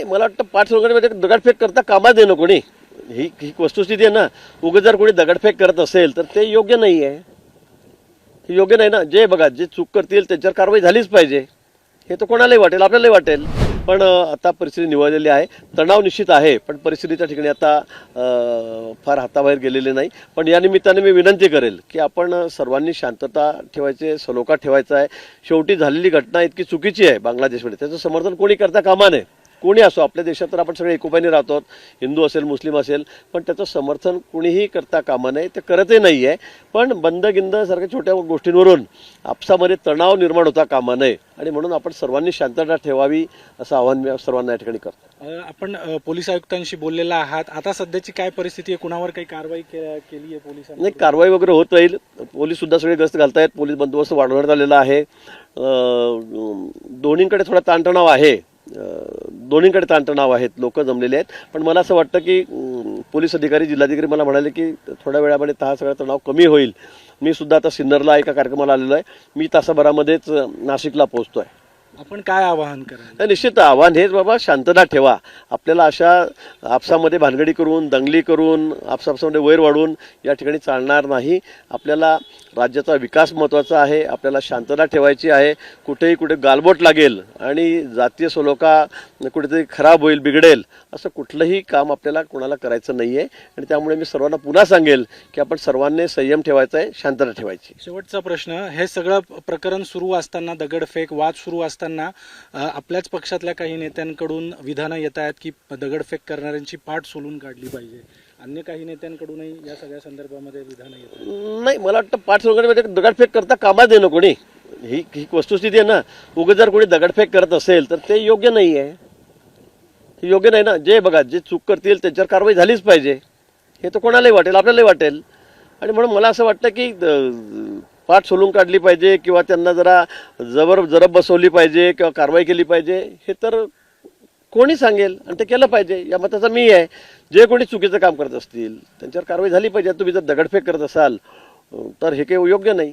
नाही मला वाटतं पाठ दगडफेक करता कामा दे ना कोणी. ही ही वस्तुस्थिती आहे ना उगं जर कोणी दगडफेक करत असेल तर ते योग्य नाही आहे हे योग्य नाही ना. जे बघा जे चूक करतील त्याच्यावर कारवाई झालीच पाहिजे. हे तर कोणालाही वाटेल आपल्यालाही वाटेल. पण आता परिस्थिती निवडलेली आहे. तणाव निश्चित आहे पण परिस्थितीच्या ठिकाणी आता फार हाताबाहेर गेलेले नाही. पण या निमित्ताने मी विनंती करेल की आपण सर्वांनी शांतता ठेवायची सलोखा ठेवायचा आहे. शेवटी झालेली घटना इतकी चुकीची आहे बांगलादेशमध्ये. त्याचं समर्थन कोणी करता कामा नये. कोणी असो आपल्या देशात तर आपण सगळे एकोपाने राहतो. हिंदू असेल मुस्लिम असेल पण त्याचं समर्थन कुणीही करता कामा नये ते करतही नाही आहे पण बंद गिंद सारख्या छोट्या गोष्टींवरून आपसामध्ये तणाव निर्माण होता कामा नये. आणि म्हणून आपण सर्वांनी शांतता ठेवावी असं आवाहन मी सर्वांना या ठिकाणी करतो. आपण पोलीस आयुक्तांशी बोललेला आहात. आता सध्याची काय परिस्थिती आहे? कुणावर काही कारवाई केली आहे पोलिसांनी? नाही कारवाई वगैरे होत राहील. पोलीस सुद्धा सगळे गस्त घालतायत पोलीस बंदोबस्त वाढवण्यात आलेला आहे. दोन्हीकडे थोडा ताणतणाव आहे. दोन्हीकडे ताणतणाव आहेत लोक जमलेले आहेत. पण मला असं वाटतं की पोलीस अधिकारी जिल्हाधिकारी मला म्हणाले की थोड्या वेळामध्ये हा सगळा तणाव कमी होईल. मी सुद्धा आता सिन्नरला एका कार्यक्रमाला आलेलो आहे. मी तासाभरामध्येच नाशिकला पोहोचतो आहे आपण काय आवाहन तर निश्चित आव्हान हेच बाबा शांतता ठेवा. आपल्याला अशा आपसामध्ये भानगडी करून दंगली करून आपसापसामध्ये वैर वाढून या ठिकाणी चालणार नाही. आपल्याला राज्याचा विकास महत्त्वाचा आहे आपल्याला शांतता ठेवायची आहे. कुठेही कुठे गालबोट लागेल आणि जातीय सलोखा कुठेतरी खराब होईल बिघडेल असं कुठलंही काम आपल्याला कोणाला करायचं नाही आहे आणि त्यामुळे मी सर्वांना पुन्हा सांगेल की आपण सर्वांनी संयम ठेवायचा आहे शांतता ठेवायची. शेवटचा प्रश्न हे सगळं प्रकरण सुरू असताना दगडफेक वाद सुरू असताना असताना आपल्याच पक्षातल्या काही नेत्यांकडून विधानं येत आहेत की दगडफेक करणाऱ्यांची पाठ सोलून काढली पाहिजे. अन्य काही नेत्यांकडूनही या सगळ्या संदर्भामध्ये विधानं येत नाही मला वाटतं पाठ वगैरे दगडफेक करता कामा देणं कोणी? ही ही वस्तुस्थिती आहे ना. उगं जर कोणी दगडफेक करत असेल तर ते योग्य नाही आहे. हे योग्य नाही ना. जे बघा जे चूक करतील त्याच्यावर कारवाई झालीच पाहिजे. हे तर कोणालाही वाटेल आपल्यालाही वाटेल. आणि म्हणून मला असं वाटतं की पाठ सोलून काढली पाहिजे किंवा त्यांना जरा जबर जरब बसवली पाहिजे किंवा कारवाई केली पाहिजे हे तर कोणी सांगेल आणि ते केलं पाहिजे. या मताचा मी आहे. जे कोणी चुकीचं काम करत असतील त्यांच्यावर कारवाई झाली पाहिजे. तुम्ही जर दगडफेक करत असाल तर हे काही योग्य नाही.